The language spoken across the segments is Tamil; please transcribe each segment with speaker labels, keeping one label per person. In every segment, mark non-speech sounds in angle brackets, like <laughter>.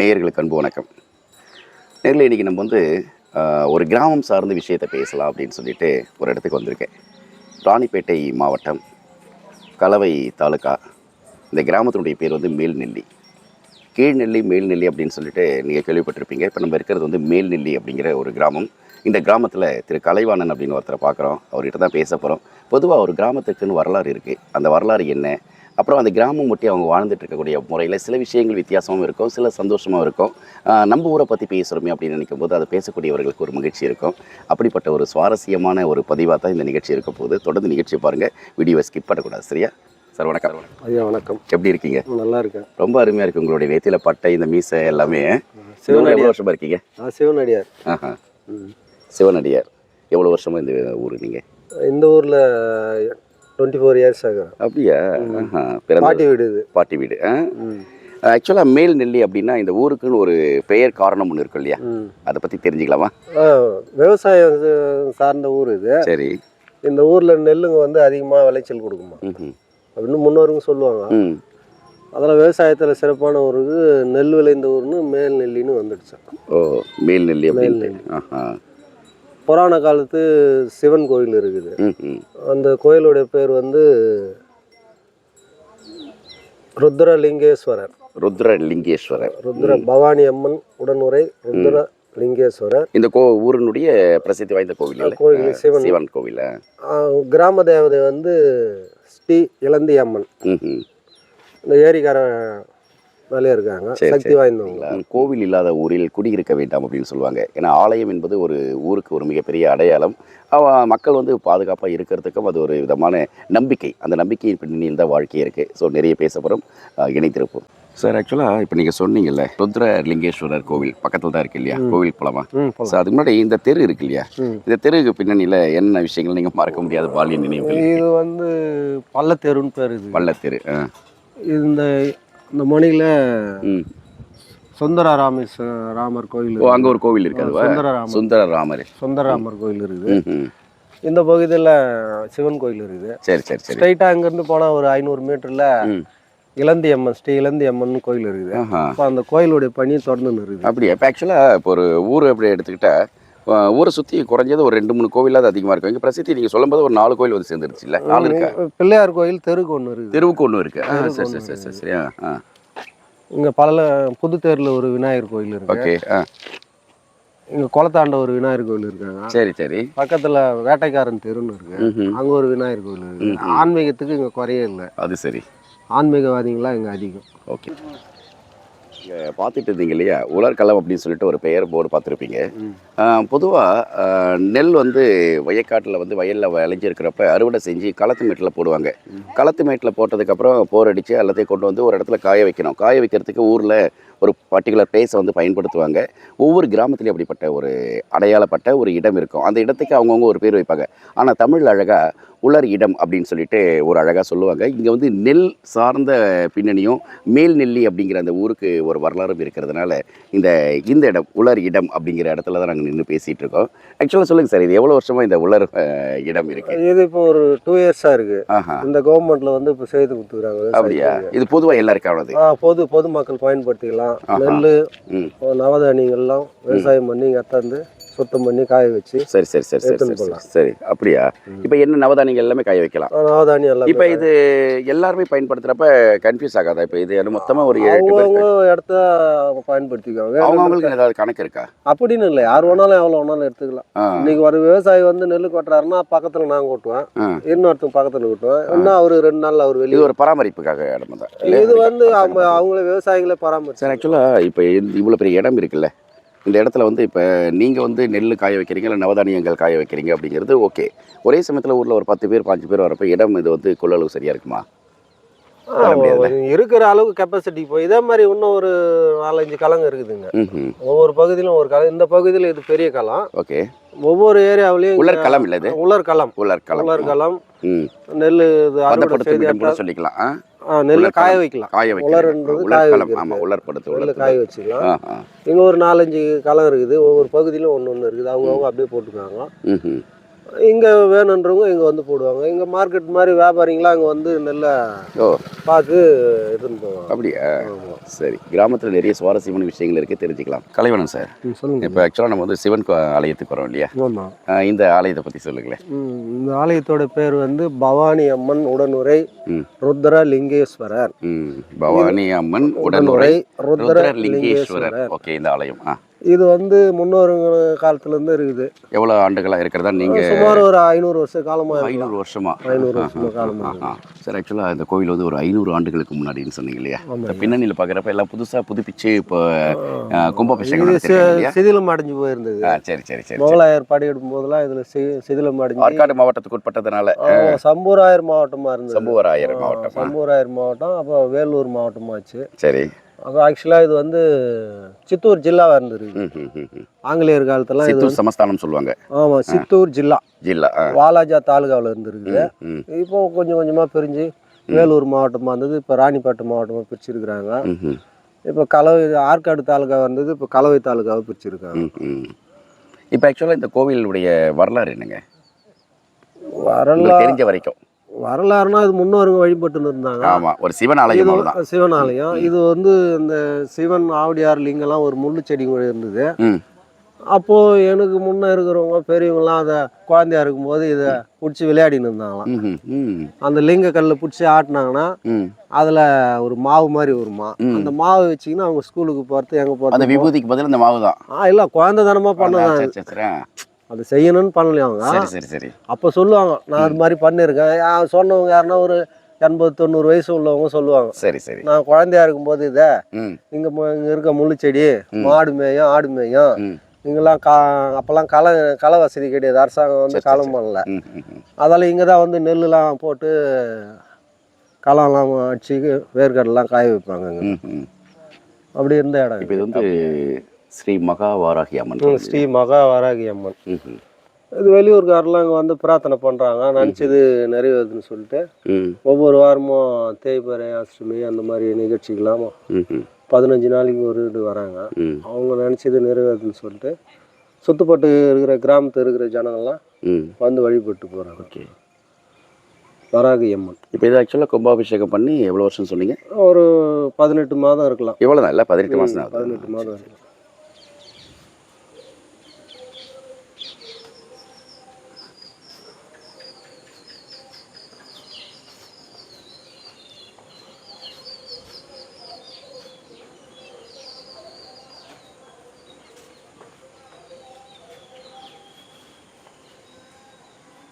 Speaker 1: நேயர்களுக்கு அன்பு வணக்கம். நேரில் இன்றைக்கி நம்ம வந்து ஒரு கிராமம் சார்ந்த விஷயத்தை பேசலாம் அப்படின்னு சொல்லிட்டு ஒரு இடத்துக்கு வந்திருக்கேன். ராணிப்பேட்டை மாவட்டம் கலவை தாலுக்கா இந்த கிராமத்தினுடைய பேர் வந்து மேல்நெல்லி. கீழ்நெல்லி மேல்நெல்லி அப்படின்னு சொல்லிட்டு நீங்கள் கேள்விப்பட்டிருப்பீங்க. இப்போ நம்ம இருக்கிறது வந்து மேல்நெல்லி அப்படிங்கிற ஒரு கிராமம். இந்த கிராமத்தில் திரு கலைவாணன் அப்படின்னு ஒருத்தரை பார்க்குறோம். அவர்கிட்ட தான் பேச போகிறோம் பொதுவாக ஒரு கிராமத்துக்குன்னு வரலாறு இருக்குது அந்த வரலாறு என்ன? அப்புறம் அந்த கிராமம் ஒட்டி அவங்க வாழ்ந்துட்டு இருக்கக்கூடிய முறையில் சில விஷயங்கள் வித்தியாசமாகவும் இருக்கும் சில சந்தோஷமாகவும் இருக்கும். நம்ம ஊரை பற்றி பேசுகிறோமே அப்படின்னு நினைக்கும் போது அதை பேசக்கூடியவர்களுக்கு ஒரு மகிழ்ச்சி இருக்கும். அப்படிப்பட்ட ஒரு சுவாரஸ்யமான ஒரு பதிவாக தான் இந்த நிகழ்ச்சி இருக்க போகுது. தொடர்ந்து நிகழ்ச்சியை பாருங்கள் வீடியோவை ஸ்கிப் பண்ணக்கூடாது சரியா? சார் வணக்கம்.
Speaker 2: ஐயா வணக்கம்.
Speaker 1: எப்படி இருக்கீங்க?
Speaker 2: நல்லா இருக்கேன்.
Speaker 1: ரொம்ப அருமையாக இருக்குது உங்களுடைய வேத்தியில் பட்டை இந்த மீசை எல்லாமே.
Speaker 2: சிவனடியார்.
Speaker 1: வருஷமாக இருக்கீங்க?
Speaker 2: நான் சிவனடியார்.
Speaker 1: ஆஹா. சிவனடியார். எவ்வளோ வருஷமாக இந்த ஊர் நீங்கள்
Speaker 2: இந்த ஊரில் டுவெண்ட்டி ஃபோர் இயர்ஸ் ஆகும்
Speaker 1: அப்படியா
Speaker 2: பாட்டி வீடு இது.
Speaker 1: பாட்டி வீடு. ஆக்சுவலாக மேல் நெல்லி அப்படின்னா இந்த ஊருக்குன்னு ஒரு பெயர் காரணம் ஒன்று இருக்கும் இல்லையா. அதை பற்றி தெரிஞ்சுக்கலாமா?
Speaker 2: விவசாயம் சார்ந்த ஊர் இது.
Speaker 1: சரி.
Speaker 2: இந்த ஊரில் நெல்லுங்க வந்து அதிகமாக விளைச்சல் கொடுக்குமா. அப்படின்னு முன்னோருங்க சொல்லுவாங்க.
Speaker 1: ம்.
Speaker 2: அதில் விவசாயத்தில் சிறப்பான ஊருக்கு நெல் விளைந்த ஊர்னு மேல் நெல்லின்னு வந்துடுச்சு.
Speaker 1: ஓ மேல் நெல்லி
Speaker 2: மேல்
Speaker 1: ஆஹா.
Speaker 2: புராண காலத்து சிவன் கோயில் இருக்குது. அந்த கோயிலுடைய பேர் வந்து ருத்ரலிங்கேஸ்வரர்.
Speaker 1: ருத்ர லிங்கேஸ்வரர்
Speaker 2: ருத்ர பவானி அம்மன் உடனுரை ருத்ர லிங்கேஸ்வரர்
Speaker 1: இந்த கோ ஊரினுடைய பிரசித்தி வாய்ந்த கோவில்?
Speaker 2: கோயில் சிவன்.
Speaker 1: சிவன் கோவில்
Speaker 2: கிராம தேவதை வந்து ஸ்ரீ இளந்தி அம்மன் இந்த ஏரிக்கார மேலே இருக்காங்க. சக்தி வாய்ந்தவங்க.
Speaker 1: கோவில் இல்லாத ஊரில் குடியிருக்க வேண்டாம் அப்படின்னு சொல்லுவாங்க. ஏன்னா ஆலயம் என்பது ஒரு ஊருக்கு ஒரு மிகப்பெரிய அடையாளம். மக்கள் வந்து பாதுகாப்பாக இருக்கிறதுக்கும் அது ஒரு விதமான நம்பிக்கை. அந்த நம்பிக்கையின் பின்னணியில் தான் வாழ்க்கை இருக்குது ஸோ நிறைய பேச போகிறோம் இணைத்திருப்போம் சார் ஆக்சுவலாக இப்போ நீங்கள் சொன்னீங்கல்ல ருத்ர லிங்கேஸ்வரர் கோவில் பக்கத்தில் தான் இருக்கு இல்லையா? கோவில் போலாமா? ஸோ. அதுக்கு முன்னாடி இந்த தெரு இருக்கு இல்லையா. இந்த தெருவுக்கு பின்னணியில் என்ன விஷயங்கள் நீங்கள் மறக்க முடியாத பாலிய நினைவுகள்
Speaker 2: இது வந்து பள்ளத்தெருன்னு பேர் இது.
Speaker 1: பள்ளத்தெரு ஆ.
Speaker 2: இந்த இந்த மணியில் சுந்தர ராமேஸ்வர ராமர் கோயில்
Speaker 1: ஓ அங்கே ஒரு கோவில் இருக்கு அதுவா?
Speaker 2: சுந்தர ராமர்
Speaker 1: சுந்தர ராமர்
Speaker 2: சுந்தர ராமர் கோயில் இருக்குது இந்த பகுதியில் சிவன் கோயில் இருக்குது.
Speaker 1: சரி சரி சரி.
Speaker 2: ஸ்ட்ரைட்டாக அங்கேருந்து போனால் ஒரு ஐநூறு மீட்டரில்
Speaker 1: ம்.
Speaker 2: இளந்தி அம்மன் ஸ்ரீ இளந்தி அம்மன் கோயில் இருக்குது. அப்போ அந்த கோயிலுடைய பணி தொடர்ந்து இருக்குது
Speaker 1: அப்படியா? இப்போ ஆக்சுவலாக இப்போ ஒரு ஊர் அப்படி எடுத்துக்கிட்டா அஹ், ஊரை சுற்றி குறைஞ்சது ஒரு ரெண்டு மூணு கோவிலாவது அதிகமாக இருக்கும். இங்கே பிரசித்தி நீங்கள் சொல்லும்போது ஒரு நாலு கோவில் வந்து சேர்ந்துருச்சு இல்லை நாலு இருக்கா?
Speaker 2: பிள்ளையார் கோயில் தெருக்கு ஒன்று இருக்குது.
Speaker 1: தெருவுக்கு ஒன்று இருக்கு. ஆ சரி சரி சரி சரி ஆ
Speaker 2: இங்கே பல புது தேரில் ஒரு விநாயகர் கோயில் இருக்கு.
Speaker 1: ஓகே ஆ.
Speaker 2: இங்கே குளத்தாண்ட ஒரு விநாயகர் கோயில் இருக்காங்க.
Speaker 1: சரி சரி.
Speaker 2: பக்கத்தில் வேட்டைக்காரன் தெருன்னு இருக்கு. அங்கே ஒரு விநாயகர் கோயில் இருக்கு. ஆன்மீகத்துக்கு இங்கே குறையே இல்லை.
Speaker 1: அது சரி.
Speaker 2: ஆன்மீகவாதிகளாம் இங்கே அதிகம்.
Speaker 1: ஓகே. பார்த்துட்டு இருந்தீங்க இல்லையா? உலர்களம் அப்படின்னு சொல்லிட்டு ஒரு பெயர் போர்டு பார்த்துருப்பீங்க. பொதுவாக நெல் வந்து வயக்காட்டில் வந்து வயலில் விளைஞ்சிருக்கிறப்ப அறுவடை செஞ்சு களத்து மேட்டில் போடுவாங்க. களத்து மேட்டில் போட்டதுக்கப்புறம் போர் அடித்து எல்லாத்தையும் கொண்டு வந்து ஒரு இடத்துல காய வைக்கணும். காய வைக்கிறதுக்கு ஊரில் ஒரு பர்டிகுலர் பிளேஸை வந்து பயன்படுத்துவாங்க. ஒவ்வொரு கிராமத்துலேயும் அப்படிப்பட்ட ஒரு அடையாளப்பட்ட ஒரு இடம் இருக்கும். அந்த இடத்துக்கு அவங்கவுங்க ஒரு பேர் வைப்பாங்க. ஆனால் தமிழ் அழகாக உலர் இடம் அப்படின்னு சொல்லிட்டு ஒரு அழகாக சொல்லுவாங்க. இங்கே வந்து நெல் சார்ந்த பின்னணியும் மேல் நெல்லி அப்படிங்கிற அந்த ஊருக்கு ஒரு வரலாறும் இருக்கிறதுனால இந்த இந்த இடம் உலர் இடம் அப்படிங்கிற இடத்துல தான் நாங்கள் நின்று பேசிகிட்டு இருக்கோம். ஆக்சுவலாக சொல்லுங்கள் சார் இது எவ்வளோ வருஷமாக இந்த உலர் இடம் இருக்குது
Speaker 2: இது இப்போ ஒரு டூ இயர்ஸாக இருக்கு.
Speaker 1: ஆஹா.
Speaker 2: இந்த கவர்மெண்ட்ல வந்து இப்போ செய்து கொடுத்துக்கிறாங்க.
Speaker 1: அப்படியா? இது பொதுவாக எல்லாருக்கானது
Speaker 2: ஆ பொது பொதுமக்கள் பயன்படுத்திக்கலாம். நெல் நவதானியங்கள்லாம் விவசாயம் பண்ணி இங்கே அத்தாந்து சுத்தம் பண்ணி காய வச்சு
Speaker 1: சரி சரி சரி சரி சரி அப்படியா? இப்போ என்ன நவதானியங்கள் எல்லாமே காய வைக்கலாம்?
Speaker 2: நவதானியம் எல்லாம்
Speaker 1: இப்போ இது எல்லாருமே பயன்படுத்துகிறப்ப கன்ஃபியூஸ் ஆகாதா? இப்போ இது மொத்தமாக ஒரு
Speaker 2: அவங்கவுங்க இடத்த பயன்படுத்திக்குவாங்க.
Speaker 1: அவங்கவுங்களுக்கு ஏதாவது கணக்கு இருக்கா?
Speaker 2: அப்படின்னு இல்லை. யார் வேணாலும் எவ்வளோ வேணாலும் எடுத்துக்கலாம். இன்னைக்கு ஒரு விவசாயி வந்து நெல் கொட்டுறாருன்னா பக்கத்தில் நான் கொட்டுவேன். இன்னொருத்தன் பக்கத்தில் கொட்டுவேன். இன்னும் அவர் ரெண்டு நாள் அவர்
Speaker 1: இது
Speaker 2: வெளியே
Speaker 1: ஒரு பராமரிப்புக்காக இடம் தான்
Speaker 2: இது வந்து அவங்க அவங்கள விவசாயிகளே பராமரிச்சு
Speaker 1: ஆக்சுவலாக இப்போ இவ்வளோ பெரிய இடம் இருக்குல்ல? இந்த இடத்துல வந்து இப்போ நீங்கள் வந்து நெல் காய வைக்கிறீங்க இல்லை நவதானியங்கள் காய வைக்கிறீங்க அப்படிங்கிறது ஓகே. ஒரே சமயத்தில் ஊரில் ஒரு பத்து பேர் பாஞ்சு பேர் வரப்போ இடம் இது வந்து கொள்ளளவு சரியாக இருக்குமா?
Speaker 2: இருக்கிற அளவுக்கு கெப்பாசிட்டி இப்போ இதே மாதிரி இன்னும் ஒரு நாலஞ்சு கலங்க இருக்குதுங்க. ஒவ்வொரு பகுதியிலும் ஒரு களம் இந்த பகுதியில் இது பெரிய களம்
Speaker 1: ஓகே.
Speaker 2: ஒவ்வொரு ஏரியாவிலையும்
Speaker 1: உலர் களம் இல்லை இது?
Speaker 2: உலர் களம்
Speaker 1: உலர் களம்
Speaker 2: உலர் களம் நெல் இது
Speaker 1: சொல்லிக்கலாம்.
Speaker 2: நெல்லை காய. வைக்கலாம்.
Speaker 1: காய
Speaker 2: உலர்ன்றது
Speaker 1: வைக்கிறது
Speaker 2: காய
Speaker 1: உலர் களம்
Speaker 2: வைக்கிறது.
Speaker 1: ஆமாம் உலர்படுத்து உலர்
Speaker 2: காய வச்சுக்கலாம். இங்கே ஒரு நாலஞ்சு களம் இருக்குது. ஒவ்வொரு பகுதியிலும் ஒன்று ஒன்று இருக்குது. அவங்கவுங்க அப்படியே போட்டுக்குவாங்க. இங்கே வேணுன்றவங்க இங்கே வந்து போடுவாங்க. இங்கே மார்க்கெட் மாதிரி வியாபாரிங்களாம் அங்கே வந்து நெல்லை
Speaker 1: ஓ.
Speaker 2: பார்த்து எடுத்துன்னு போவாங்க.
Speaker 1: அப்படியா? சரி. கிராமத்தில் நிறைய சுவாரஸ்யமான விஷயங்கள் இருக்குது தெரிஞ்சுக்கலாம். கலைவனம் சார்.
Speaker 2: ம், சொல்லுங்க.
Speaker 1: இப்போ ஆக்சுவலாக நம்ம வந்து சிவன் ஆலயத்துக்கு வரோம் இல்லையா? இந்த ஆலயத்தை பற்றி சொல்லுங்களேன்.
Speaker 2: இந்த ஆலயத்தோட பேர் வந்து பவானி அம்மன் உடனுரை ருத்ர லிங்கேஸ்வரர்
Speaker 1: பவானி அம்மன் உடனுரை
Speaker 2: ருத்ர
Speaker 1: லிங்கேஸ்வரர் ஓகே இந்த ஆலயம். ஆ.
Speaker 2: இது வந்து முன்னோருங்க காலத்துலேருந்து இருக்குது.
Speaker 1: எவ்வளோ ஆண்டுகளாக இருக்கிறதா? நீங்கள்
Speaker 2: சுமார் ஒரு ஐநூறு வருஷ காலமாக
Speaker 1: ஐநூறு வருஷமா?
Speaker 2: ஐநூறு வருஷமா காலமாக
Speaker 1: சார் ஆக்சுவலாக இந்த கோவில் வந்து ஒரு ஐநூறு ஆண்டுகளுக்கு முன்னாடின்னு சொன்னீங்க இல்லையா? பின்னணியில் பார்க்குறப்ப எல்லாம் புதுசாக புதுப்பிச்சு இப்போ கும்பாபிஷேகம்
Speaker 2: சிதிலம் அடைஞ்சு போயிருந்தது.
Speaker 1: சரி சரி சரி
Speaker 2: முகலாயர் படையெடுக்கும் போதெல்லாம் இதில் சிதிலம் அடைஞ்சு
Speaker 1: ஆற்காடு மாவட்டத்துக்கு உட்பட்டதுனால
Speaker 2: சம்பூராயர் மாவட்டமாக இருந்தது.
Speaker 1: சம்புவராயர் மாவட்டம்
Speaker 2: சம்பூராயர் மாவட்டம் அப்போ வேலூர் மாவட்டமாச்சு.
Speaker 1: சரி.
Speaker 2: அப்போ ஆக்சுவலாக இது வந்து சித்தூர் ஜில்லாவாக இருந்திருக்கு. ஆங்கிலேயர் காலத்துலாம் இது
Speaker 1: சித்தூர் சமஸ்தானம் சொல்லுவாங்க.
Speaker 2: ஆமாம் சித்தூர் ஜில்லா.
Speaker 1: ஜில்லா
Speaker 2: வாலாஜா தாலுகாவில் இருந்திருக்குது.
Speaker 1: ம்
Speaker 2: இப்போ கொஞ்சம் கொஞ்சமாக பிரிஞ்சு வேலூர் மாவட்டமாக இருந்தது இப்போ ராணிப்பேட்டை மாவட்டமாக பிரிச்சிருக்கிறாங்க. இப்போ கலவை ஆற்காடு தாலுகா வந்தது இப்போ கலவை தாலுகாவை பிரிச்சிருக்காங்க.
Speaker 1: இப்போ ஆக்சுவலாக இந்த கோவிலுடைய வரலாறு என்னங்க?
Speaker 2: வரலாறு
Speaker 1: தெரிஞ்ச வரைக்கும்.
Speaker 2: வரலாறுனா இது முன்னோருங்க வழிபட்டு இருந்தாங்க
Speaker 1: ஆமா ஒரு சிவன் ஆலயம்
Speaker 2: சிவன் ஆலயம். இது வந்து இந்த சிவன் ஆவடியார் லிங்கெல்லாம் ஒரு முள்ளு செடி கூட இருந்தது.
Speaker 1: ம்.
Speaker 2: அப்போது எனக்கு முன்னே இருக்கிறவங்க பெரியவங்களாம் அதை குழந்தையா இருக்கும்போது இதை பிடிச்சி விளையாடின்னு இருந்தாங்களாம். அந்த லிங்க கல்லை பிடிச்சி ஆட்டினாங்கன்னா அதில் ஒரு மாவு மாதிரி வருமா? அந்த மாவு வச்சிங்கன்னா அவங்க ஸ்கூலுக்கு போகிறது எங்கே
Speaker 1: அந்த
Speaker 2: போகிறது
Speaker 1: விபூதிக்கு பதில் இந்த மாவு தான்
Speaker 2: ஆ இல்லை பண்ணதான்
Speaker 1: சரி சரி ஆ.
Speaker 2: அது செய்யணும்னு பண்ணலையும் அவங்க?
Speaker 1: சரி சரி சரி.
Speaker 2: அப்போ சொல்லுவாங்க நான் அது மாதிரி பண்ணியிருக்கேன் சொன்னவங்க யாருன்னா ஒரு எண்பது தொண்ணூறு வயசு உள்ளவங்க சொல்லுவாங்க.
Speaker 1: சரி சரி.
Speaker 2: நான் குழந்தையா இருக்கும்போது இதை இங்கே இங்கே இருக்க முள்ளுச்செடி மாடு மேயும் ஆடு மேயும் இங்கெல்லாம் கா அப்போல்லாம் களை களை வசதி கிடையாது. அரசாங்கம் வந்து களம் பண்ணல. அதால் இங்கே தான் வந்து நெல்லுலாம் போட்டு களம்லாம் அடிச்சு வேர்க்கடலாம் காய வைப்பாங்க. அப்படி இருந்த இடம்
Speaker 1: இப்போ இது வந்து ஸ்ரீ மகாவாராகி அம்மன்
Speaker 2: இது. ஸ்ரீ மகா வராகி அம்மன். இது வெளியூர்காரெலாம் இங்கே வந்து பிரார்த்தனை பண்ணுறாங்க நினச்சது நிறைவேறுதுன்னு சொல்லிட்டு. ஒவ்வொரு வாரமும் தேய்பிறை அஷ்டமி அந்த மாதிரி நிகழ்ச்சிக்கெல்லாம் பதினஞ்சு நாளைக்கு ஒரு இது வராங்க. அவங்க நினச்சது நிறைவேறுதுன்னு சொல்லிட்டு சுத்துப்பட்டு இருக்கிற கிராமத்தில் இருக்கிற ஜனங்கள்லாம் வந்து வழிபட்டு போகிறாங்க
Speaker 1: ஓகே.
Speaker 2: வராகி அம்மன்.
Speaker 1: இப்போ இது ஆக்சுவலாக கும்பாபிஷேகம் பண்ணி எவ்வளோ வருஷம் சொன்னீங்க?
Speaker 2: ஒரு பதினெட்டு மாதம் இருக்கலாம்.
Speaker 1: எவ்வளோ தான் இல்லை பதினெட்டு மாதம்
Speaker 2: பதினெட்டு மாதம் இருக்கலாம்.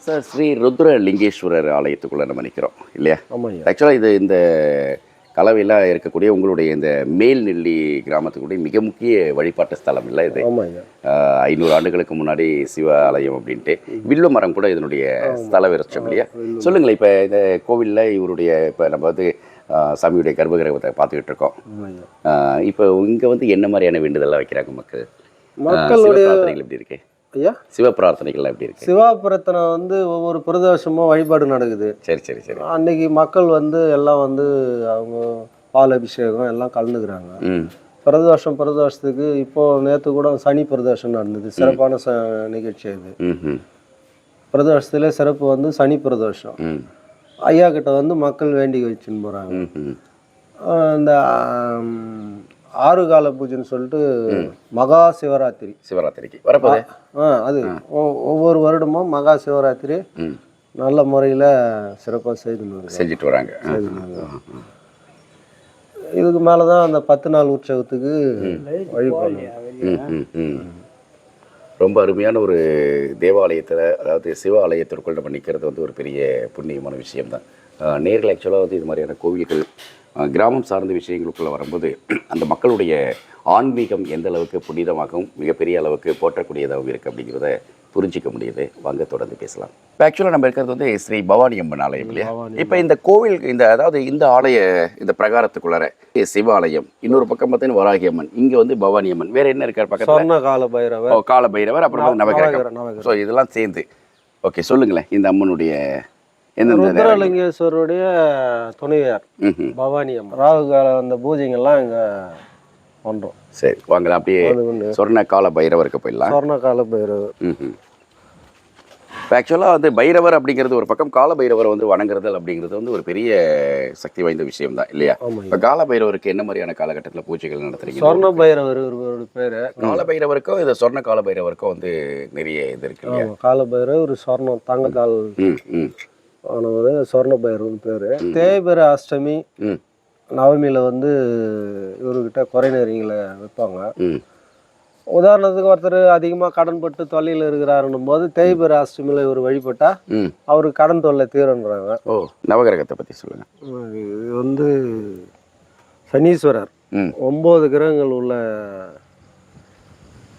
Speaker 1: சார் ஸ்ரீ ருத்ர லிங்கேஸ்வரர் ஆலயத்துக்குள்ளே நம்ம நிற்கிறோம் இல்லையா? ஆக்சுவலாக இது இந்த கலவையில் இருக்கக்கூடிய உங்களுடைய இந்த மேல்நெல்லி கிராமத்துக்குடைய மிக முக்கிய வழிபாட்டு ஸ்தலம் இல்லை இது? ஐநூறு ஆண்டுகளுக்கு முன்னாடி சிவ ஆலயம் அப்படின்ட்டு வில்லு மரம் கூட இதனுடைய ஸ்தல விருட்சம் இல்லையா? சொல்லுங்களேன் இப்போ இந்த கோவிலில் இவருடைய இப்போ நம்ம வந்து சாமியுடைய கர்ப்பகிரகத்தை பார்த்துக்கிட்டு இருக்கோம். இப்போ இங்கே வந்து என்ன மாதிரியான வேண்டுதல்லாம் வைக்கிறாங்க மக்கள்?
Speaker 2: மக்களுடைய
Speaker 1: எப்படி இருக்கு?
Speaker 2: ஐயா?
Speaker 1: சிவ பிரார்த்தனைகள்லாம் எப்படி இருக்கு?
Speaker 2: சிவாபுரத்தனை வந்து ஒவ்வொரு பிரதோஷமும் வழிபாடு நடக்குது.
Speaker 1: சரி சரி சரி.
Speaker 2: அன்னைக்கு மக்கள் வந்து எல்லாம் வந்து அவங்க பால் அபிஷேகம் எல்லாம் கலந்துக்கிறாங்க.
Speaker 1: ம்.
Speaker 2: பிரதோஷம் பிரதோஷத்துக்கு இப்போ நேற்று கூட சனி பிரதோஷம் நடந்தது. சிறப்பான ச நிகழ்ச்சி அது.
Speaker 1: ம்
Speaker 2: பிரதோஷத்துல சிறப்பு வந்து சனி பிரதோஷம்.
Speaker 1: ம்.
Speaker 2: ஐயா கிட்ட வந்து மக்கள் வேண்டி வச்சுன்னு போகிறாங்க
Speaker 1: ம் ம்
Speaker 2: இந்த ஆம், ஆறு கால பூஜைன்னு சொல்லிட்டு மகா சிவராத்திரி.
Speaker 1: சிவராத்திரிக்கு. வரப்போதே
Speaker 2: ஆ அது ஒவ்வொரு வருடமும் மகா சிவராத்திரி. நல்ல முறையில் சிறப்பாக வருது.
Speaker 1: செஞ்சுட்டு வராங்க.
Speaker 2: இதுக்கு மேலே தான் அந்த பத்து நாள் உற்சவத்துக்கு வழிபாடு.
Speaker 1: ரொம்ப அருமையான ஒரு தேவாலயத்தில் அதாவது சிவ ஆலயத்திற்குள் நம்ம நிற்கிறது வந்து ஒரு பெரிய புண்ணியமான விஷயம்தான். ஆஹ் நேரில் ஆக்சுவலாக வந்து இது மாதிரியான கோவில்கள் கிராமம் சார்ந்த விஷயங்களுக்குள்ளே வரும்போது அந்த மக்களுடைய ஆன்மீகம் எந்த அளவுக்கு புனிதமாகவும் மிகப்பெரிய அளவுக்கு போற்றக்கூடியதாகவும் இருக்குது அப்படிங்கிறத புரிஞ்சிக்க முடியுது. வாங்க தொடர்ந்து பேசலாம். இப்போ ஆக்சுவலாக நம்ம இருக்கிறது வந்து ஸ்ரீ பவானி அம்மன் ஆலயம் இல்லையா? இப்போ இந்த கோவில் இந்த அதாவது இந்த ஆலய இந்த பிரகாரத்துக்குள்ளார சிவ ஆலயம் இன்னொரு பக்கம் பார்த்தீங்கன்னா வராகி அம்மன் இங்கே வந்து பவானி அம்மன். வேற என்ன இருக்கார் பக்கத்தில்?
Speaker 2: கால பைரவர்
Speaker 1: கால பைரவர் அப்புறம் நவகிரகம். ஸோ இதெல்லாம் சேர்ந்து. ஓகே சொல்லுங்களேன் இந்த அம்மனுடைய?
Speaker 2: ருத்ரலிங்கேஸ்வருடைய துணைவியார். பவானி அம்மன். ராகு கால அந்த பூஜைங்கள்லாம் இங்கே பண்ணுறோம்
Speaker 1: சரி வாங்கலாம் அப்படியே சொர்ண கால பைரவருக்கு போயிடலாம்.
Speaker 2: சொர்ண கால பைரவர்.
Speaker 1: இப்போ ஆக்சுவலாக வந்து பைரவர் அப்படிங்கிறது ஒரு பக்கம் கால பைரவரை வந்து வணங்குறது அப்படிங்கிறது வந்து ஒரு பெரிய சக்தி வாய்ந்த விஷயம் தான் இல்லையா இப்போ கால பைரவருக்கு என்ன மாதிரியான காலகட்டத்தில் பூஜைகள் நடத்துறீங்க?
Speaker 2: சொர்ண பைரவர் ஒரு பேர்.
Speaker 1: கால பைரவருக்கும் இந்த சொர்ண கால பைரவருக்கும் வந்து நிறைய இது இருக்கு
Speaker 2: கால பைரவர் ஒரு சொர்ணம் தங்கத்தால்
Speaker 1: ம் ம்
Speaker 2: ஆனவர் சொர்ண பைரவர்னு பேர் தேய்பிர அஷ்டமி நவமியில் வந்து இவர்கிட்ட குறைநெறிங்களை வைப்பாங்க. உதாரணத்துக்கு ஒருத்தர் அதிகமாக கடன் பட்டு தொல்லையில் இருக்கிறாருன்னும் போது தேய்பிர அஷ்டமியில் இவர் வழிபட்டா
Speaker 1: ம்.
Speaker 2: அவருக்கு கடன் தொல்லை தீரன்றாங்க
Speaker 1: ஓ நவகிரகத்தை பற்றி சொல்லுங்கள்
Speaker 2: இது வந்து சனீஸ்வரர். ஒம்பது கிரகங்கள் உள்ள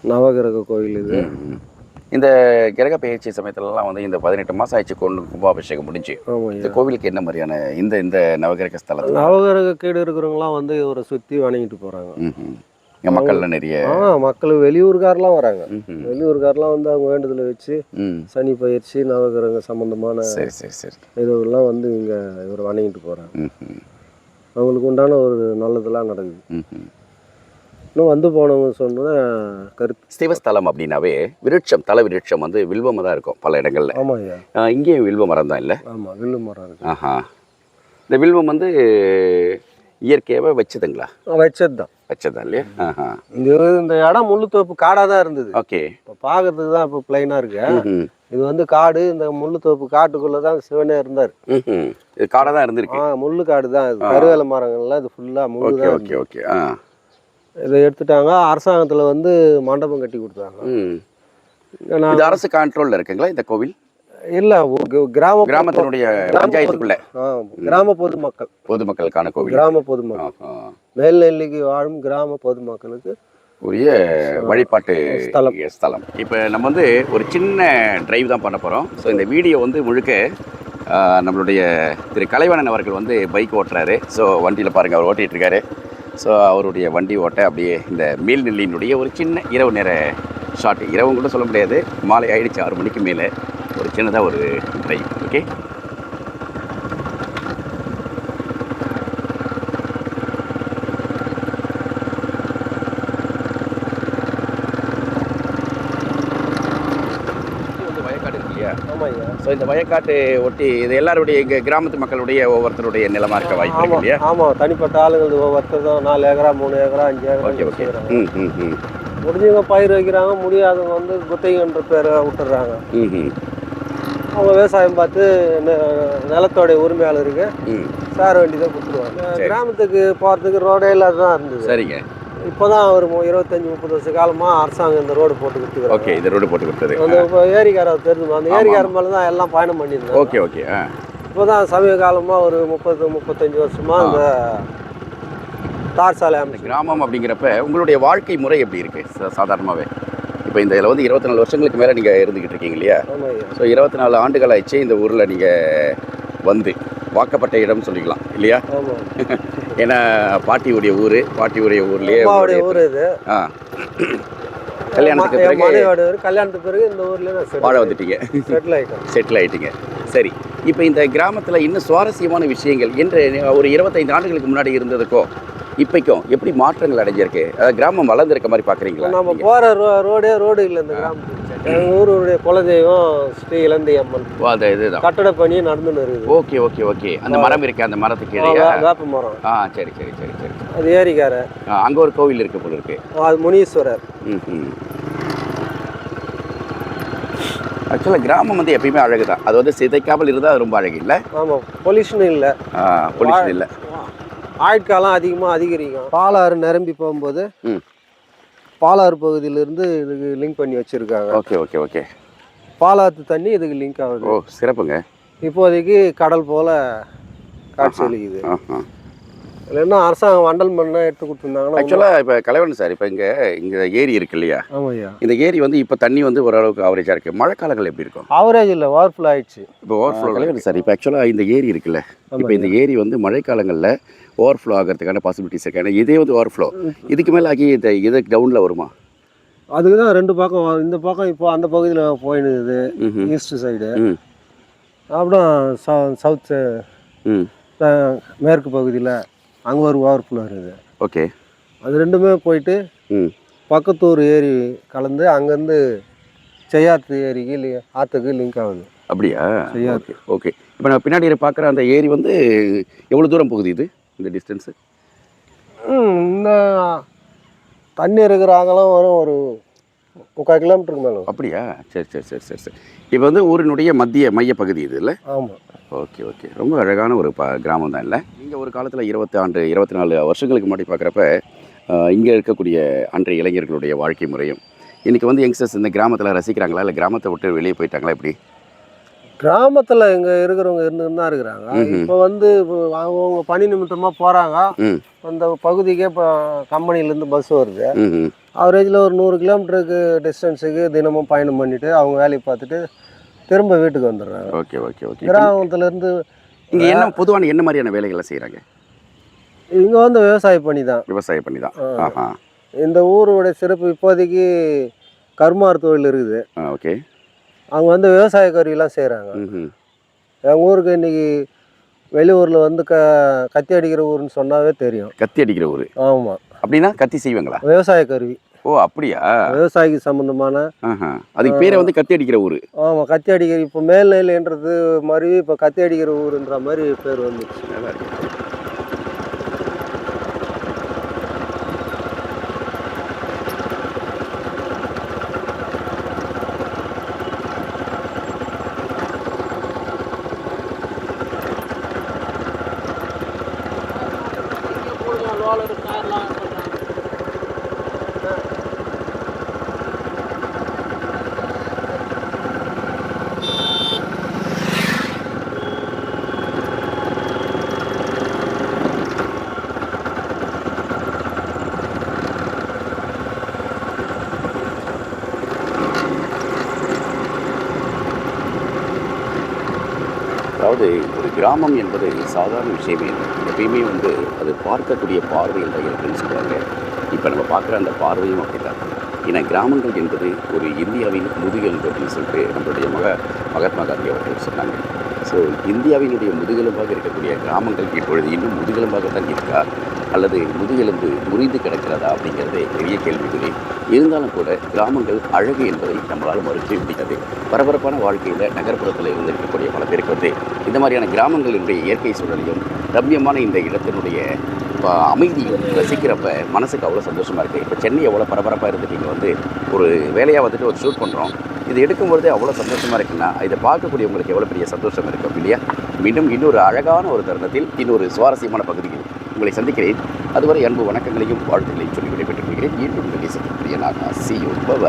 Speaker 2: நவகிரக கோயில் இது.
Speaker 1: இந்த கிரக பயிற்சி சமயத்துலலாம் வந்து இந்த பதினெட்டு மாதம் ஆயிடுச்சு கொண்டு கும்பாபிஷேகம் முடிஞ்சு. இந்த கோவிலுக்கு என்ன மாதிரியான இந்த இந்த நவகிரக ஸ்தலத்தில்?
Speaker 2: நவகிரக கீடு இருக்கிறவங்களாம் வந்து இவரை சுற்றி வணங்கிட்டு போகிறாங்க
Speaker 1: மக்கள்லாம் நிறைய.
Speaker 2: மக்கள் வெளியூர்காரெலாம் வராங்க. வெளியூர்காரெலாம் வந்து அவங்க வேண்டுதலை வச்சு சனி பயிற்சி நவகிரக சம்பந்தமான
Speaker 1: சரி சரி சரி.
Speaker 2: இதுவெல்லாம் வந்து இங்கே இவர் வணங்கிட்டு போகிறாங்க அவங்களுக்கு உண்டான ஒரு நல்லதெல்லாம் நடக்குது. இன்னும் வந்து போனவங்க சொன்னா கருத்து.
Speaker 1: ஸ்தீவஸ்தலம் அப்படின்னாவே விருட்சம் தல விருட்சம் வந்து வில்வமாக தான் இருக்கும் பல இடங்கள்ல.
Speaker 2: ஆமாம்
Speaker 1: இங்கேயும் வில்வ மரம் தான் இல்லை?
Speaker 2: ஆமாம் வில்லு மரம் இருக்கு.
Speaker 1: ஆஹா. இந்த வில்வம் வந்து இயற்கையாகவே வச்சதுங்களா?
Speaker 2: வச்சது தான்
Speaker 1: வச்சதா இல்லையா? ஆஹா.
Speaker 2: இந்த இந்த இடம் முள்ளுத்தோப்பு காடாக தான் இருந்தது.
Speaker 1: ஓகே.
Speaker 2: இப்போ பார்க்கறதுக்கு தான் இப்போ பிளைனாக இருக்கு. இது வந்து காடு இந்த முள்ளுத்தோப்பு காட்டுக்குள்ளே தான் சிவனே இருந்தார்.
Speaker 1: காடாக தான் இருந்திருக்கு.
Speaker 2: ஆ முள்ளு காடு தான். இது கருவேல மரங்கள்லாம் இது ஃபுல்லாக முள்ளு
Speaker 1: ஓகே
Speaker 2: தான்
Speaker 1: ஓகே ஓகே. ஆ.
Speaker 2: இதை எடுத்துட்டாங்க. அரசாங்கத்தில் வந்து மண்டபம் கட்டி கொடுத்தாங்க.
Speaker 1: இது அரசு கண்ட்ரோலில் இருக்குங்களா இந்த கோவில்?
Speaker 2: இல்லை கிராம
Speaker 1: கிராமத்தினுடைய பஞ்சாயத்துக்குள்ள.
Speaker 2: கிராம பொதுமக்கள்.
Speaker 1: பொதுமக்களுக்கான கோவில்.
Speaker 2: கிராம பொதுமக்கள். மேல்நெல்லிக்கு வாழும் கிராம பொதுமக்களுக்கு
Speaker 1: உரிய வழிபாட்டு
Speaker 2: ஸ்தலம்.
Speaker 1: ஸ்தலம். இப்போ நம்ம வந்து ஒரு சின்ன டிரைவ் தான் பண்ண போகிறோம் ஸோ இந்த வீடியோ வந்து முழுக்க நம்மளுடைய திரு கலைவணன் அவர்கள் வந்து பைக் ஓட்டுறாரு. ஸோ வண்டியில் பாருங்கள் அவர் ஓட்டிகிட்டு இருக்காரு. ஸோ அவருடைய வண்டி ஓட்ட அப்படியே இந்த மேல்நிலையினுடைய ஒரு சின்ன இரவு நேர ஷாட் இரவும் கூட சொல்ல முடியாது. மாலை ஆயிடுச்சு ஆறு மணிக்கு மேலே. ஒரு சின்னதாக ஒரு ட்ரைவ் ஓகே வந்து வயக்காடு இருக்கு இல்லையா
Speaker 2: ஆமாம் ஐயா
Speaker 1: ஸோ இந்த வயக்காட்டு ஒட்டி இது எல்லாருடைய இங்கே கிராமத்து மக்களுடைய ஒவ்வொருத்தருடைய நிலமா இருக்க வாய்ப்பு இருக்கு இல்லையா?
Speaker 2: ஆமாம் தனிப்பட்ட ஆளுங்கள் ஒவ்வொருத்தர் தான். நாலு ஏக்கரா மூணு ஏக்கரா அஞ்சு ஏக்கரா
Speaker 1: ஓகே ஓகே. ம் ம் ம்.
Speaker 2: முடிஞ்சவங்க பயிர் வைக்கிறாங்க முடியாதவங்க வந்து குத்தகைன்ற பேரை விட்டுறாங்க அவங்க விவசாயம் பார்த்து நிலத்தோடைய உரிமையாளருக்கு சேர வேண்டியதை கொடுத்துருவாங்க கிராமத்துக்கு போகிறதுக்கு ரோடே இல்லாத தான் இருந்தது.
Speaker 1: சரிங்க.
Speaker 2: இப்போ தான் ஒரு இருபத்தஞ்சி முப்பது வருஷ காலமாக அரசாங்கம் இந்த ரோடு போட்டு கொடுத்துக்கிறாங்க.
Speaker 1: ஓகே இந்த ரோடு போட்டு கொடுத்தது.
Speaker 2: அந்த இப்போ ஏரிக்கார தெரிஞ்சுமா அந்த ஏரிக்கார மேலே தான் எல்லாம் பயணம் பண்ணியிருந்தாங்க.
Speaker 1: ஓகே ஓகே
Speaker 2: இப்போ தான் சமீப காலமாக ஒரு முப்பது முப்பத்தஞ்சு வருஷமாக இந்த தார் சாலை அமைச்சு
Speaker 1: கிராமம் அப்படிங்கிறப்ப உங்களுடைய வாழ்க்கை முறை எப்படி இருக்கு சா- சாதாரணமாவே? இப்போ இந்த இதில் வந்து இருபத்தி நாலு வருஷங்களுக்கு மேலே நீங்கள் இருந்துக்கிட்டு இருக்கீங்க இல்லையா? ஸோ இருபத்தி நாலு ஆண்டுகள் ஆயிடுச்சு இந்த ஊரில் நீங்கள் வந்து வாக்கப்பட்ட இடம் சொல்லிக்கலாம் இல்லையா? <laughs> ஏன்னா பாட்டியுடைய ஊர் பாட்டியுடைய ஊர்லேயே
Speaker 2: ஊர் இது.
Speaker 1: ஆ. கல்யாணத்துக்கு பிறகு
Speaker 2: கல்யாணத்துக்கு பிறகு இந்த ஊர்லேயே நான்
Speaker 1: வாழ வந்துட்டீங்க.
Speaker 2: செட்டில் ஆகிட்டேன்
Speaker 1: செட்டில் ஆயிட்டீங்க. சரி. இப்போ இந்த கிராமத்தில் இன்னும் சுவாரஸ்யமான விஷயங்கள் என்று ஒரு இருபத்தைந்து ஆண்டுகளுக்கு முன்னாடி இருந்ததுக்கோ இப்போக்கும் எப்படி மாற்றங்கள் அடைஞ்சிருக்கு? அதாவது கிராமம் வளர்ந்துருக்க மாதிரி பார்க்குறீங்களா
Speaker 2: நம்ம போகிற ரோ ரோடே ரோடு இல்லை இந்த கிராமத்துக்கு எங்கள் ஊருடைய குலதெய்வம் ஸ்ரீ இளந்தி அம்மன்.
Speaker 1: ஓ அந்த இதுதான்.
Speaker 2: கட்டட பணி நடந்துன்னு இருக்குது
Speaker 1: ஓகே ஓகே ஓகே. அந்த மரம் இருக்கு அந்த மரத்துக்கு கீழே
Speaker 2: வேப்ப மரம்.
Speaker 1: ஆ சரி சரி சரி சரி.
Speaker 2: அது ஏரிக்கார
Speaker 1: அங்கே ஒரு கோவில் இருக்கு போல இருக்கு.
Speaker 2: அது முனீஸ்வரர்.
Speaker 1: ம் ஆக்சுவலாக கிராமம் வந்து எப்பயுமே அழகு தான் அது வந்து சிதைக்காமல் இருந்தால் அது ரொம்ப அழகு இல்லை?
Speaker 2: ஆமாம் பொல்யூஷன் இல்லை.
Speaker 1: பொல்யூஷன் இல்லை.
Speaker 2: ஆயுட்காலம் அதிகமாக அதிகரிக்கும். பாலாறு நிரம்பி போகும்போது
Speaker 1: ம்.
Speaker 2: பாலாறு பகுதியிலிருந்து இதுக்கு லிங்க் பண்ணி வச்சுருக்காங்க.
Speaker 1: Okay okay okay.
Speaker 2: பாலாத்து தண்ணி இதுக்கு லிங்க் ஆகுது.
Speaker 1: ஓ சிறப்புங்க.
Speaker 2: இப்போதைக்கு கடல் போல் காட்சி அளிக்குது.
Speaker 1: ஆ ஆ
Speaker 2: இல்லைன்னா அரசாங்கம் வண்டல் மண்ணை எடுத்து கொடுத்துருந்தாங்கன்னா
Speaker 1: ஆக்சுவலாக இப்போ கலைவன் சார் இப்போ இங்கே இங்கே ஏரி இருக்கு இல்லையா? இந்த ஏரி வந்து இப்போ தண்ணி வந்து ஓரளவுக்கு ஆவரேஜாக இருக்குது மழை காலங்கள் எப்படி இருக்கும்?
Speaker 2: ஆவரேஜ் இல்லை ஓவர்ஃபுல் ஆயிடுச்சு.
Speaker 1: இப்போ ஓவர்ஃப்ளோ கலைவன் சார் இப்போ ஆக்சுவலாக இந்த ஏரி இருக்குல்ல. இப்போ இந்த ஏரி வந்து மழைக்காலங்களில் ஓவர்ஃப்ளோ ஆகிறதுக்கான பாசிபிலிட்டிஸ் இருக்கு. ஏன்னா இதே வந்து ஓவர்ஃப்ளோ இதுக்கு மேலே ஆகி இந்த இது டவுனில் வருமா?
Speaker 2: அதுக்கு தான் ரெண்டு பக்கம் இந்த பக்கம் இப்போ அந்த பகுதியில் போயினுது
Speaker 1: ம்
Speaker 2: ஈஸ்ட் சைடு அப்புறம் ச சவுத்
Speaker 1: ம்.
Speaker 2: மேற்கு பகுதியில் அங்கே ஒரு ஓவர்ஃப்ளோ இருக்குது.
Speaker 1: ஓகே.
Speaker 2: அது ரெண்டுமே போயிட்டு
Speaker 1: ம்.
Speaker 2: பக்கத்தூர் ஏரி கலந்து அங்கேருந்து செய்யாத்து ஏரிக்கு லி ஆற்றுக்கு லிங்க் ஆகுது.
Speaker 1: அப்படியா?
Speaker 2: செய்யாது.
Speaker 1: ஓகே. ஓகே. இப்போ நான் பின்னாடி பார்க்குற அந்த ஏரி வந்து எவ்வளோ தூரம் போகுது இது? இந்த டிஸ்டன்ஸு
Speaker 2: இந்த தண்ணி இருக்கிற அகலம் வரும் ஒரு முக்கால் கிலோமீட்டருக்கு மேலே
Speaker 1: அப்படியா? சரி சரி சரி சரி சரி. இப்போ வந்து ஊரினுடைய மத்திய மைய பகுதி இது இல்லை?
Speaker 2: ஆமாம்
Speaker 1: ஓகே ஓகே. ரொம்ப அழகான ஒரு ப கிராமம் தான் இல்லை? நீங்கள் ஒரு காலத்தில் இருபத்தி ஆண்டு இருபத்தி நாலு வருஷங்களுக்கு முன்னாடி பார்க்குறப்ப இங்கே இருக்கக்கூடிய அன்றைய இளைஞர்களுடைய வாழ்க்கை முறையும் இன்றைக்கி வந்து யங்ஸ்டர்ஸ் இந்த கிராமத்தில் ரசிக்கிறாங்களா? இல்லை கிராமத்தை விட்டு வெளியே போயிட்டாங்களா? எப்படி?
Speaker 2: கிராமத்தில் இங்கே இருக்கிறவங்க இருந்துன்னு தான் இருக்கிறாங்க. இப்போ வந்து இப்போ அவங்கவுங்க பணி நிமித்தமாக போகிறாங்க
Speaker 1: ம்.
Speaker 2: அந்த பகுதிக்கே இப்போ கம்பெனிலேருந்து பஸ் வருது. அவரேஜில் ஒரு நூறு கிலோமீட்டருக்கு டிஸ்டன்ஸுக்கு தினமும் பயணம் பண்ணிவிட்டு அவங்க வேலையை பார்த்துட்டு திரும்ப வீட்டுக்கு வந்துடுறாங்க.
Speaker 1: Okay okay okay.
Speaker 2: கிராமத்துலேருந்து
Speaker 1: இங்கே என்ன பொதுவான என்ன மாதிரியான வேலைகளை செய்கிறாங்க
Speaker 2: இங்கே வந்து விவசாய பணி தான்.
Speaker 1: விவசாயம் பண்ணி தான்.
Speaker 2: இந்த ஊரோட சிறப்பு இப்போதைக்கு கருமார் தொழில் இருக்குது.
Speaker 1: ஓகே.
Speaker 2: அவங்க வந்து விவசாய கருவிலாம் செய்கிறாங்க எங்கள் ஊருக்கு இன்னைக்கு வெளியூரில் வந்து க கத்தி அடிக்கிற ஊருன்னு சொன்னாவே தெரியும்.
Speaker 1: கத்தி அடிக்கிற ஊர்?
Speaker 2: ஆமாம்
Speaker 1: அப்படின்னா கத்தி செய்வாங்களா?
Speaker 2: விவசாய கருவி
Speaker 1: ஓ அப்படியா?
Speaker 2: விவசாயிக்கு சம்மந்தமான
Speaker 1: அதுக்கு பேரை வந்து கத்தி அடிக்கிற ஊர்.
Speaker 2: ஆமாம் கத்தி அடிக்கிற இப்போ மேல்நிலைன்றது மாதிரி இப்போ கத்தி அடிக்கிற ஊருன்ற மாதிரி பேர் வந்துச்சு
Speaker 1: நல்லா இருக்கு அதாவது ஒரு கிராமம் என்பது சாதாரண விஷயமே எப்பயுமே வந்து அது பார்க்கக்கூடிய பார்வையில் தான் இருக்குன்னு சொல்கிறாங்க இப்போ நம்ம பார்க்குற அந்த பார்வையும் அப்படித்தான். ஏன்னா கிராமங்கள் என்பது ஒரு இந்தியாவின் முதுகெலும்பு அப்படின்னு சொல்லிட்டு நம்மளுடைய மக மகாத்மா காந்தி அவர்கள் சொன்னாங்க. ஸோ இந்தியாவினுடைய முதுகெலும்பாக இருக்கக்கூடிய கிராமங்கள் இப்பொழுது இன்னும் முதுகெலும்பாக தான் இருக்கா? அல்லது முதுகெலும்பு முறிந்து கிடக்கிறதா அப்படிங்கிறதே பெரிய கேள்விக்குறி. இருந்தாலும் கூட கிராமங்கள் அழகு என்பதை நம்மளால் மறுக்க முடியாது பரபரப்பான வாழ்க்கையில் நகர்ப்புறத்தில் இருந்து இருக்கக்கூடிய பல பேருக்கு வந்து இந்த மாதிரியான கிராமங்களினுடைய இயற்கை சூழலையும் ரம்யமான இந்த இடத்தினுடைய இப்போ அமைதியும் ரசிக்கிறப்ப மனசுக்கு அவ்வளோ சந்தோஷமாக இருக்குது இப்போ சென்னை எவ்வளோ பரபரப்பாக இருந்துட்டு இங்கே வந்து ஒரு வேலையாக வந்துட்டு ஒரு ஷூட் பண்ணுறோம் இது எடுக்கும்பொழுதே அவ்வளோ சந்தோஷமாக இருக்குன்னா இதை பார்க்கக்கூடிய உங்களுக்கு எவ்வளோ பெரிய சந்தோஷம் இருக்கும் இல்லையா? மீண்டும் இன்னொரு அழகான ஒரு தருணத்தில் இன்னொரு சுவாரஸ்யமான பகுதியில் உங்களை சந்திக்கிறேன். அதுவரை அன்பு வணக்கங்களையும் வாழ்த்துக்களையும் சொல்லி விடைபெற்றுக் கொள்கிறேன். மீண்டும் இந்த தேசத்திற்குரிய நான் சி யூ பை